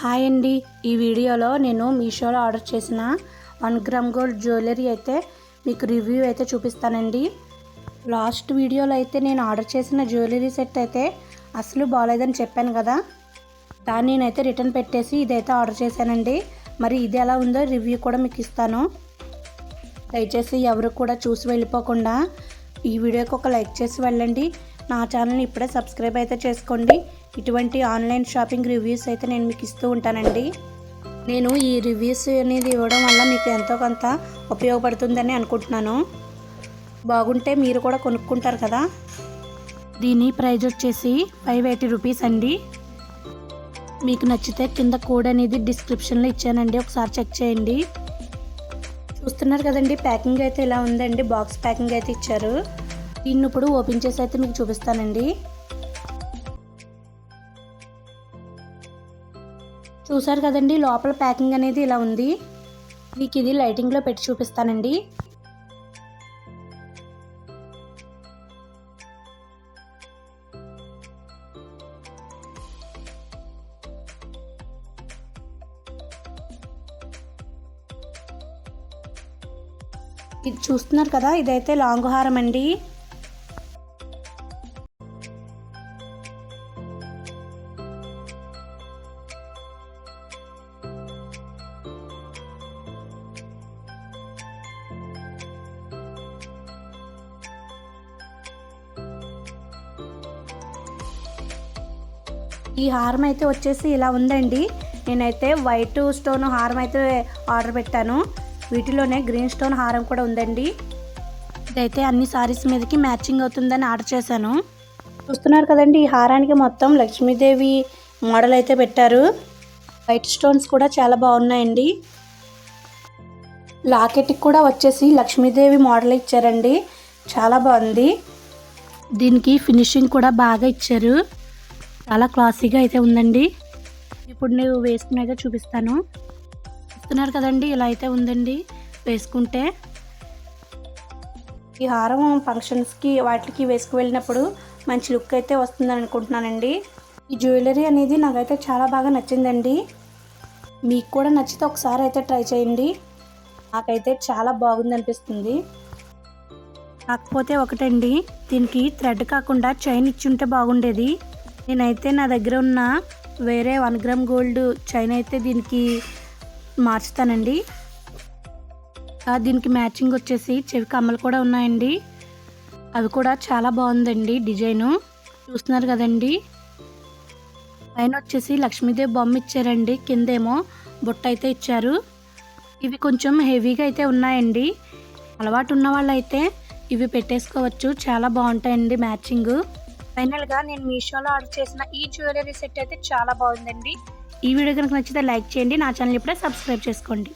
Hi అండి. ఈ వీడియోలో నేను మీషోలో ఆర్డర్ చేసిన వన్ గ్రామ్ గోల్డ్ జ్యువెలరీ అయితే మీకు రివ్యూ అయితే చూపిస్తానండి. లాస్ట్ వీడియోలో అయితే నేను ఆర్డర్ చేసిన జ్యువెలరీ సెట్ అయితే అసలు బాగాలేదని చెప్పాను కదా. దాన్ని నేనైతే రిటర్న్ పెట్టేసి ఇదైతే ఆర్డర్ చేశానండి. మరి ఇది ఎలా ఉందో రివ్యూ కూడా మీకు ఇస్తాను. దయచేసి ఎవరు కూడా చూసి వెళ్ళిపోకుండా ఈ వీడియోకి ఒక లైక్ చేసి వెళ్ళండి. నా ఛానల్ని ఇప్పుడే సబ్స్క్రైబ్ అయితే చేసుకోండి. ఇటువంటి ఆన్లైన్ షాపింగ్ రివ్యూస్ అయితే నేను మీకు ఇస్తూ ఉంటానండి. నేను ఈ రివ్యూస్ అనేది ఇవ్వడం వల్ల మీకు ఎంతో కొంత ఉపయోగపడుతుందని అనుకుంటున్నాను. బాగుంటే మీరు కూడా కొనుక్కుంటారు కదా? దీని ప్రైజ్ వచ్చేసి ఫైవ్ ఎయిటీ రూపీస్ అండి. మీకు నచ్చితే కింద కోడ్ అనేది డిస్క్రిప్షన్లో ఇచ్చానండి. ఒకసారి చెక్ చేయండి. చూస్తున్నారు కదండి ప్యాకింగ్ అయితే ఇలా ఉందండి. బాక్స్ ప్యాకింగ్ అయితే ఇచ్చారు. దీన్ని ఇప్పుడు ఓపెన్ చేసి అయితే మీకు చూపిస్తానండి. చూసారు కదండి లోపల ప్యాకింగ్ అనేది ఇలా ఉంది. మీకు ఇది లైటింగ్లో పెట్టి చూపిస్తానండి. ఇది చూస్తున్నారు కదా ఇదైతే లాంగ్ హారం అండి. ఈ హారం అయితే వచ్చేసి ఇలా ఉందండి. నేనైతే వైట్ స్టోన్ హారం అయితే ఆర్డర్ పెట్టాను. వీటిలోనే గ్రీన్ స్టోన్ హారం కూడా ఉందండి. ఇదైతే అన్ని సారీస్ మీదకి మ్యాచింగ్ అవుతుందని ఆర్డర్ చేశాను. చూస్తున్నారు కదండి ఈ హారానికి మొత్తం లక్ష్మీదేవి మోడల్ అయితే పెట్టారు. వైట్ స్టోన్స్ కూడా చాలా బాగున్నాయండి. లాకెట్కి కూడా వచ్చేసి లక్ష్మీదేవి మోడల్ ఇచ్చారండి. చాలా బాగుంది. దీనికి ఫినిషింగ్ కూడా బాగా ఇచ్చారు. చాలా క్లాసీగా అయితే ఉందండి. ఇప్పుడు నేను వేసుకుని అయితే చూపిస్తాను. చూస్తున్నారు కదండి ఇలా అయితే ఉందండి వేసుకుంటే. ఈ హారం ఫంక్షన్స్కి వాటికి వేసుకు వెళ్ళినప్పుడు మంచి లుక్ అయితే వస్తుందని అనుకుంటున్నానండి. ఈ జ్యువెలరీ అనేది నాకైతే చాలా బాగా నచ్చిందండి. మీకు కూడా నచ్చితే ఒకసారి అయితే ట్రై చేయండి. నాకైతే చాలా బాగుంది అనిపిస్తుంది. కాకపోతే ఒకటండి దీనికి థ్రెడ్ కాకుండా చైన్ ఇచ్చి ఉంటే బాగుండేది. నేనైతే నా దగ్గర ఉన్న వేరే వన్ గ్రామ్ గోల్డ్ చైన్ అయితే దీనికి మార్చుతానండి. దీనికి మ్యాచింగ్ వచ్చేసి చెవి కమ్మలు కూడా ఉన్నాయండి. అవి కూడా చాలా బాగుందండి డిజైను. చూస్తున్నారు కదండి. పైన వచ్చేసి లక్ష్మీదేవి బొమ్మ ఇచ్చారండి. కిందేమో బుట్ట అయితే ఇచ్చారు. ఇవి కొంచెం హెవీగా అయితే ఉన్నాయండి. అలవాటు ఉన్న వాళ్ళైతే ఇవి పెట్టేసుకోవచ్చు. చాలా బాగుంటాయండి మ్యాచింగ్. ఫైనల్గా నేను మీషోలో ఆర్డర్ చేసిన ఈ జ్యువెలరీ సెట్ అయితే చాలా బాగుందండి. ఈ వీడియో కనుక నచ్చితే లైక్ చేయండి నా ఛానల్ ఇప్పుడే సబ్స్క్రైబ్ చేసుకోండి.